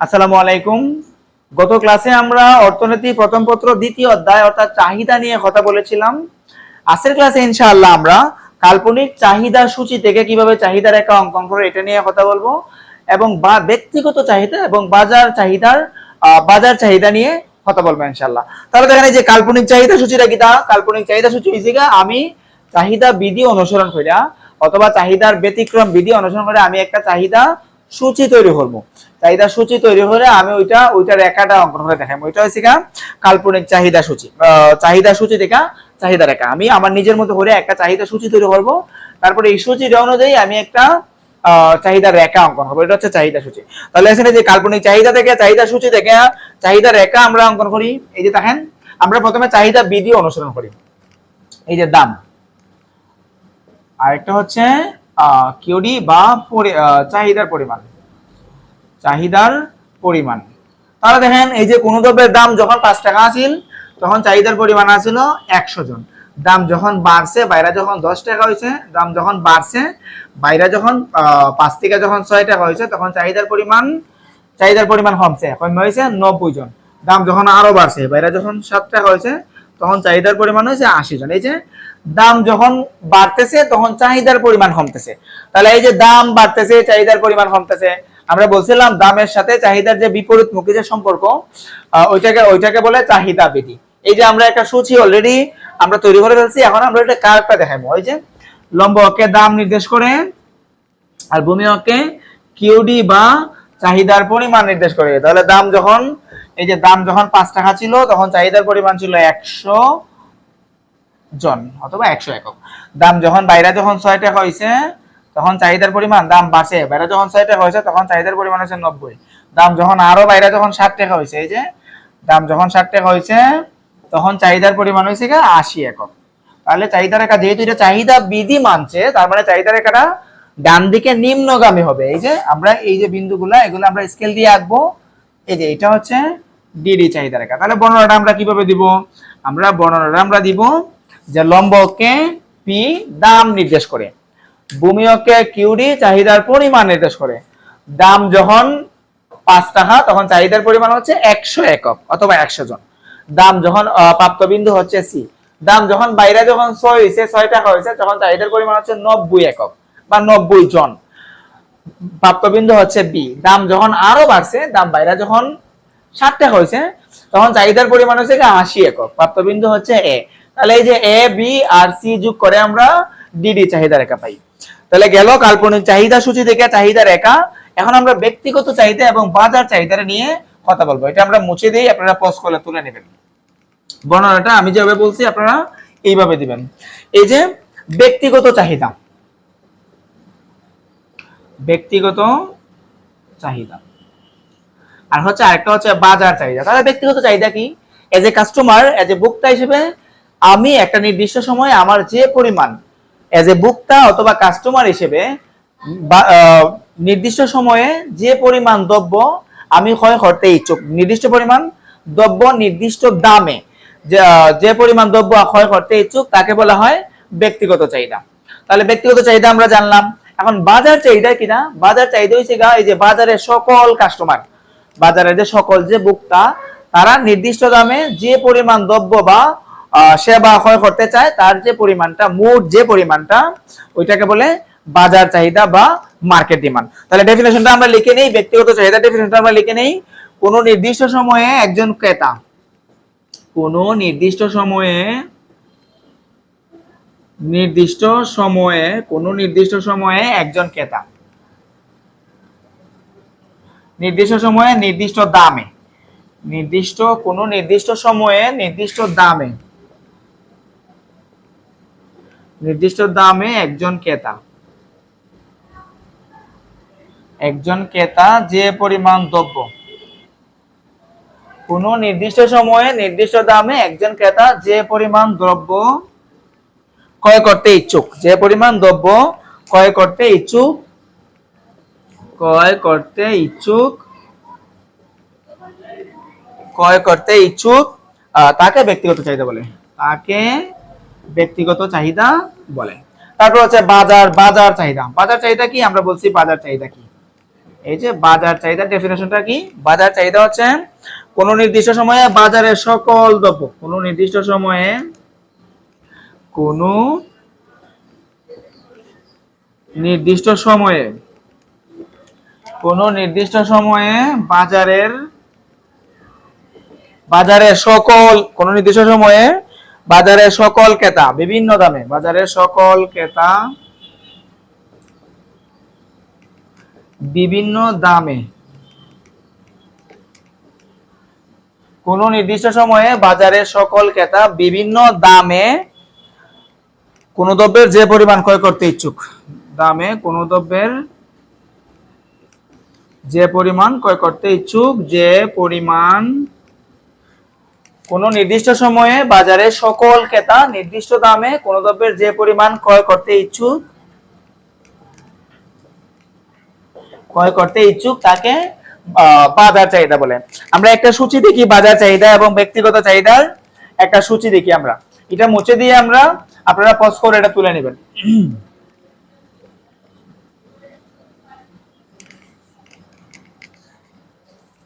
আসসালামু আলাইকুম। গত ক্লাসে আমরা অর্থনীতি প্রথম পত্র দ্বিতীয় অধ্যায় অর্থাৎ চাহিদা নিয়ে কথা বলেছিলাম। আজকের ক্লাসে ইনশাআল্লাহ আমরা কাল্পনিক চাহিদা সূচি থেকে কীভাবে চাহিদা রেখা অঙ্কন করে এটা নিয়ে কথা বলব এবং বা ব্যক্তিগত চাহিদা এবং বাজার চাহিদার বাজার চাহিদা নিয়ে কথা বলব ইনশাআল্লাহ। তাহলে দেখেন যে কাল্পনিক চাহিদা সূচিটা কি তা? কাল্পনিক চাহিদা সূচি গা, আমি চাহিদা বিধি অনুসরণ করিয়া অথবা চাহিদার ব্যতিক্রম বিধি অনুসরণ করে আমি একটা চাহিদা সূচি তৈরি করব। চাহিদা সূচি তৈরি হলে আমি ওইটা ওইটা রেখাটা অঙ্কন করে দেখাই। ওইটা হচ্ছে কাল্পনিক চাহিদা সূচি। চাহিদা সূচি দেখা, চাহিদা রেখা। আমি আমার নিজের মতো করে একটা চাহিদা সূচি তৈরি করব। তারপরে এই সূচির অনুযায়ী আমি একটা চাহিদা রেখা অঙ্কন করব। এটা হচ্ছে চাহিদা সূচি। তাহলে এখানে যে কাল্পনিক চাহিদা থেকে, চাহিদা সূচি থেকে চাহিদা রেখা আমরা অঙ্কন করি। এই যে দেখেন, আমরা প্রথমে চাহিদা বিধি অনুসরণ করি। এই যে দাম। আরেকটা হচ্ছে কিউডি বা চাহিদার পরিমাণ। চাহিদার পরিমাণ। তাহলে দেখেন, এই যে কোনো দ্রব্যের দাম যখন পাঁচ টাকা আছিল, তখন চাহিদার পরিমাণ আছিল একশো জন। দাম যখন বাড়ছে, বাইরে যখন দশ টাকা হয়েছে দাম যখন বাড়ছে, বাইরে যখন পাঁচ থেকে যখন ছয় টাকা হয়েছে তখন চাহিদার পরিমাণ চাহিদার পরিমাণ কমছে। কমে হয়েছে নব্বই জন। দাম যখন আরও বাড়ছে, বাইরে যখন সাত টাকা হয়েছে তখন চাহিদার পরিমাণ হয়েছে আশি জন। এই যে দাম যখন বাড়তেছে, তখন চাহিদার পরিমাণ কমতেছে। তাহলে এই যে দাম বাড়তেছে, চাহিদার পরিমাণ কমতেছে আমরা বলছিলাম দামের সাথে চাহিদার যে বিপরীতমুখী যে সম্পর্ক ওইটাকে ওইটাকে বলে চাহিদা বিধি। এই যে আমরা একটা সূচি অলরেডি আমরা তৈরি করে ফেলছি, এখন আমরা এটা কার্ভটা দেখাবো। ওই যে লম্ব অক্ষে দাম নির্দেশ করে আর ভূমি অক্ষে কিউডি বা চাহিদার পরিমাণ নির্দেশ করে। তাহলে দাম যখন, এই যে দাম যখন পাঁচ টাকা ছিল, তখন চাহিদার পরিমাণ ছিল একশো জন অথবা একশো একক। দাম যখন বাইরে যখন ছয় টাকা হয়েছে তখন চাহিদার পরিমাণ দাম বাড়ছে, বাইরে যখন ছয় টাকা হয়েছে, তখন চাহিদার পরিমাণ হচ্ছে নব্বই। দাম যখন আরও বাইরে যখন ষাট টাকা হয়েছে, এই যে, দাম যখন ষাট টাকা হয়েছে, তখন চাহিদার পরিমাণ হয়েছে গা আশি একক। তাহলে চাহিদা রেখা যেহেতু এটা চাহিদা বিধি মানছে, তার মানে চাহিদা রেখাটা ডান দিকে নিম্নগামী হবে। এই যে, আমরা এই যে বিন্দুগুলা, এগুলো আমরা স্কেল দিয়ে আঁকবো। এই যে, এটা হচ্ছে ডিডি চাহিদা রেখা। তাহলে বর্ণনাটা আমরা কীভাবে দিব? আমরা বর্ণনাটা আমরা দিব যে লম্বকে পি দাম নির্দেশ করে। ভূমি অক্ষে কিউডি চাহিদার পরিমাণ নির্দেশ করে। দাম যখন পাঁচ টাকা তখন চাহিদার পরিমাণ হচ্ছে একশো একক অথবা একশো জন। দাম যখন প্রাপ্তবিন্দু হচ্ছে সি। দাম যখন বাইরে যখন ছয় হয়েছে ছয় টাকা হয়েছে তখন চাহিদার পরিমাণ হচ্ছে নব্বই একক বা নব্বই জন। প্রাপ্তবিন্দু হচ্ছে বি। দাম যখন আরও বাড়ছে, দাম বাইরে যখন ষাট টাকা হয়েছে তখন চাহিদার পরিমাণ হচ্ছে আশি একক, প্রাপ্তবিন্দু হচ্ছে এ। তাহলে এই যে এ, বি আর সি যোগ করে আমরা ডিডি চাহিদা রেখা পাই। তাহলে গেল কাল্পনিক চাহিদা সূচি থেকে চাহিদা রেখা। এখন আমরা ব্যক্তিগত চাহিদা এবং বাজার চাহিদা নিয়ে কথা বলব। এটা আমরা মুছে দিই, আপনারা পজ করে তুলে নেবেন। বর্ণনাটা আমি যেভাবে বলছি, আপনারা এইভাবে দিবেন। এই যে ব্যক্তিগত চাহিদা। ব্যক্তিগত চাহিদা। আর হচ্ছে আরেকটা হচ্ছে বাজার চাহিদা। তাহলে ব্যক্তিগত চাহিদা কি? As a customer as a ভোক্তা হিসেবে আমি একটা নির্দিষ্ট সময়ে আমার যে পরিমাণ এজ এ ভোক্তা অথবা কাস্টমার হিসেবে নির্দিষ্ট সময়ে যে পরিমাণ দ্রব্য আমি ক্রয় করতে ইচ্ছুক, নির্দিষ্ট পরিমাণ দ্রব্য নির্দিষ্ট দামে, যে পরিমাণ দ্রব্য ক্রয় করতে ইচ্ছুক, তাকে বলা হয় ব্যক্তিগত চাহিদা। তাহলে ব্যক্তিগত চাহিদা আমরা জানলাম। এখন বাজার চাহিদা কিনা বাজার চাহিদা হয়েছে গা, এই যে বাজারের সকল কাস্টমার বাজারের যে সকল যে ভোক্তা, তারা নির্দিষ্ট দামে যে পরিমাণ দ্রব্য বা সেবা ক্রয় করতে চায়, তার যে পরিমাণটা, মোট যে পরিমাণটা, ওইটাকে বলে বাজার চাহিদা বা মার্কেট ডিমান্ড তাহলে ডেফিনেশনটা আমরা লিখে নেই, ব্যক্তিগত চাহিদা ডেফিনেশনটা আমরা লিখে নেই। কোনো নির্দিষ্ট সময়ে একজন ক্রেতা, কোনো নির্দিষ্ট সময়ে নির্দিষ্ট সময়ে, কোনো নির্দিষ্ট সময়ে একজন ক্রেতা, নির্দিষ্ট সময়ে নির্দিষ্ট দামে, নির্দিষ্ট, কোনো নির্দিষ্ট সময়ে নির্দিষ্ট দামে নির্দিষ্ট দামে একজন ক্রেতা। একজন ক্রেতা যে পরিমাণ দ্রব্য। কোনো নির্দিষ্ট সময়ে নির্দিষ্ট দামে একজন ক্রেতা যে পরিমাণ দ্রব্য ক্রয় করতে ইচ্ছুক, যে পরিমাণ দ্রব্য ক্রয় করতে ইচ্ছুক, ক্রয় করতে ইচ্ছুক, ক্রয় করতে ইচ্ছুক তাকে ব্যক্তিগত চাহিদা বলে। তাকে ব্যক্তিগত চাহিদা বলে। তারপর হচ্ছে বাজার বাজার চাহিদা। বাজার চাহিদা কি? আমরা বলছি বাজার চাহিদা কি? এই যে বাজার চাহিদা ডেফিনেশনটা কি? বাজার চাহিদা হচ্ছে কোন নির্দিষ্ট সময়ে বাজারের সকল দ্রব্য, কোন নির্দিষ্ট সময়ে কোন নির্দিষ্ট সময়ে, কোন নির্দিষ্ট সময়ে বাজারের বাজারের সকল, কোন নির্দিষ্ট সময়ে বাজারের সকল ক্রেতা, বিভিন্ন দামে, বাজারের সকল ক্রেতা বিভিন্ন দামে। কোন নির্দিষ্ট সময়ে বাজারের সকল ক্রেতা বিভিন্ন দামে কোন দ্রব্যের যে পরিমাণ ক্রয় করতে ইচ্ছুক, দামে কোন দ্রব্যের যে পরিমাণ ক্রয় করতে ইচ্ছুক, যে পরিমাণ কোন নির্দিষ্ট সময়ে বাজারে সকল ক্রেতা নির্দিষ্ট দামে কোন দ্রব্যের যে পরিমাণ ক্রয় করতে ইচ্ছুক, ক্রয় করতে ইচ্ছুক তাকে বাজার চাহিদা বলে। আমরা একটা সূচি দেখি, বাজার চাহিদা এবং ব্যক্তিগত চাহিদার একটা সূচি দেখি আমরা। এটা মুছে দিয়ে আমরা আপনারা পজ করে এটা তুলে নেবেন।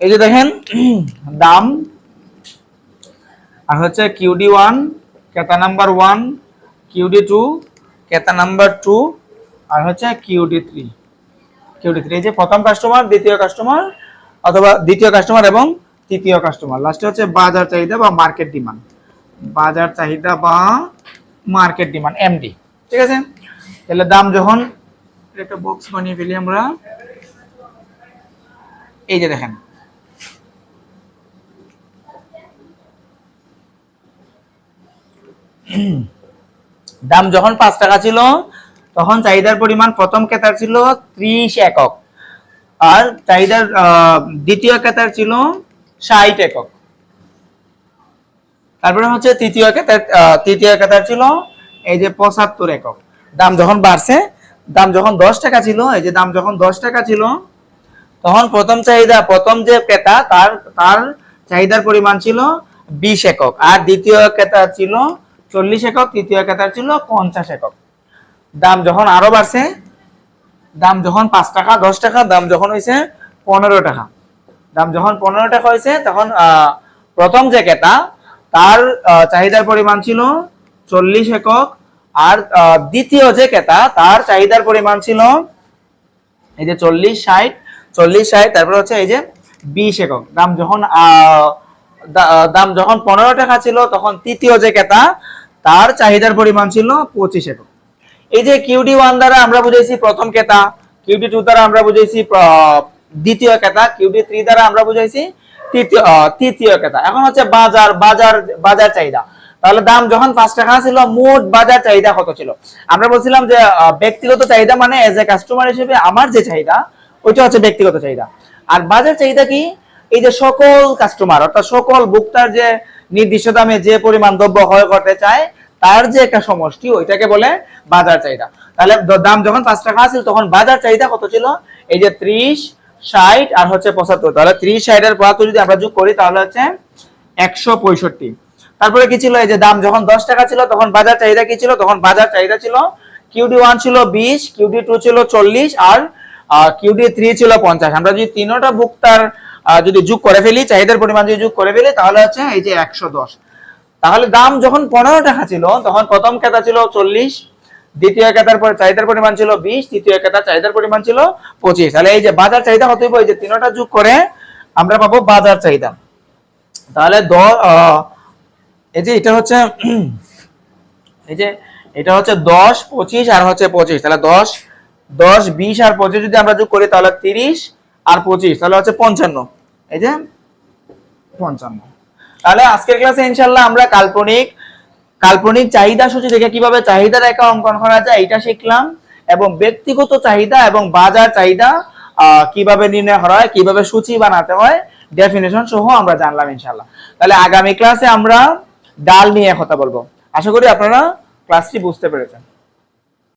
এই যে দেখেন, দাম আর হচ্ছে কিউডি ওয়ান ক্রেতা নাম্বার ওয়ান কিউডি টু ক্রেতা নাম্বার টু আর হচ্ছে কিউডি থ্রি কিউডি থ্রি এই যে প্রথম কাস্টমার দ্বিতীয় কাস্টমার অথবা দ্বিতীয় কাস্টমার এবং তৃতীয় কাস্টমার লাস্টে হচ্ছে বাজার চাহিদা বা মার্কেট ডিমান্ড বাজার চাহিদা বা মার্কেট ডিমান্ড এমডি ঠিক আছে? তাহলে দাম যখন, একটা বক্স বানিয়ে ফেলি আমরা। এই যে দেখেন। দাম যখন পাঁচ টাকা ছিল, তখন চাহিদার পরিমাণ প্রথম ক্রেতার ছিল ত্রিশ একক। আর চাহিদার দ্বিতীয় ক্রেতার ছিল ষাট একক। তারপরে হচ্ছে তৃতীয় ক্রেতার তৃতীয় ক্রেতার ছিল এই যে পঁচাত্তর একক। দাম যখন বাড়ছে, দাম যখন দশ টাকা ছিল, এই যে দাম যখন দশ টাকা ছিল, তখন প্রথম চাহিদা, প্রথম যে ক্রেতা, তার তার চাহিদার পরিমাণ ছিল বিশ একক। আর দ্বিতীয় ক্রেতা ছিল চল্লিশ একক, তৃতীয় ক্রেতার ছিল পঞ্চাশ একক। দাম যখন আরও বাড়ছে, দাম যখন পাঁচ টাকা, দশ টাকা, দাম যখন হয়েছে পনেরো টাকা। দাম যখন পনেরো টাকা হয়েছে তখন প্রথম যে ক্রেতা, তার চাহিদার পরিমাণ ছিল চল্লিশ একক আর দ্বিতীয় যে ক্রেতা, তার চাহিদার পরিমাণ ছিল এই যে চল্লিশ ষাট চল্লিশ ষাট, তারপর হচ্ছে এই যে বিশ একক। দাম যখন দাম যখন পনেরো টাকা ছিল, তখন তৃতীয় যে ক্রেতা, তার চাহিদার পরিমাণ ছিল পঁচিশ একক। এই যে কিউডি ওয়ান দ্বারা আমরা বুঝেছি প্রথম ক্রেতা, কিউডি টু দ্বারা আমরা বুঝেছি দ্বিতীয় ক্রেতা, কিউডি থ্রি দ্বারা আমরা বুঝেছি তৃতীয় তৃতীয় ক্রেতা। এখন হচ্ছে বাজার বাজার বাজার চাহিদা। তাহলে দাম যখন পাঁচ টাকা ছিল, মোট বাজার চাহিদা কত ছিল? আমরা বলছিলাম যে ব্যক্তিগত চাহিদা মানে এজ এ কাস্টমার হিসেবে আমার যে চাহিদা, ওইটা হচ্ছে ব্যক্তিগত চাহিদা। আর বাজার চাহিদা কি? এই যে সকল কাস্টমার অর্থাৎ সকল ভোক্তার যে নির্দিষ্ট দামে যে পরিমাণ দ্রব্য ক্রয় করতে চায়, তার যে একটা সমষ্টি, ওইটাকে বলে বাজার চাহিদা। তাহলে দাম যখন পাঁচ টাকা আছিল, তখন বাজার চাহিদা কত ছিল? এই যে ত্রিশ, ষাট আর হচ্ছে পঁচাত্তর। তাহলে ত্রিশ, ষাট আর পঁচাত্তর যদি আমরা যোগ করি, তাহলে হচ্ছে একশো পঁয়ষট্টি। তারপরে কি ছিল? এই যে দাম যখন দশ টাকা ছিল, তখন বাজার চাহিদা কি ছিল? তখন বাজার চাহিদা ছিল কিউডি ওয়ান ছিল বিশ কিউডি টু ছিল চল্লিশ, আর কিউডি থ্রি ছিল পঞ্চাশ। আমরা যদি তিনোটা ভোক্তার যদি যোগ করে ফেলি, চাহিদার পরিমাণ যদি যোগ করে ফেলি, তাহলে হচ্ছে এই যে একশো দশ। তাহলে দাম যখন পনেরো টাকা ছিল, তখন প্রথম ক্রেতা ছিল চল্লিশ, দ্বিতীয় ক্রেতার পর চাহিদার পরিমাণ ছিল বিশ, তৃতীয় ক্রেতার চাহিদার পরিমাণ ছিল পঁচিশ। তাহলে এই যে বাজার চাহিদা কত? এই যে তিনোটা যোগ করে আমরা পাবো বাজার চাহিদা। তাহলে দ এই যে এটা হচ্ছে, এই যে এটা হচ্ছে দশ, পঁচিশ আর হচ্ছে পঁচিশ। তাহলে দশ দশ বিশ আর পঁচিশ যদি আমরা যোগ করি তাহলে তিরিশ আর পঁচিশ তাহলে হচ্ছে পঞ্চান্ন। এই যে? পঞ্চান্ন। তাহলে আজকের ক্লাসে ইনশাল্লাহ আমরা কাল্পনিক কাল্পনিক চাহিদা সূচি দেখে কীভাবে চাহিদা রেখা অঙ্কন করা যায় এটা শিখলাম। এবং ব্যক্তিগত চাহিদা এবং বাজার চাহিদা আহ, কীভাবে নির্ণয় করা হয় কীভাবে সূচি বানাতে হয় ডেফিনেশন সহ আমরা জানলাম ইনশাল্লাহ তাহলে আগামী ক্লাসে আমরা ডাল নিয়ে কথা বলব। আশা করি আপনারা ক্লাসটি বুঝতে পেরেছেন।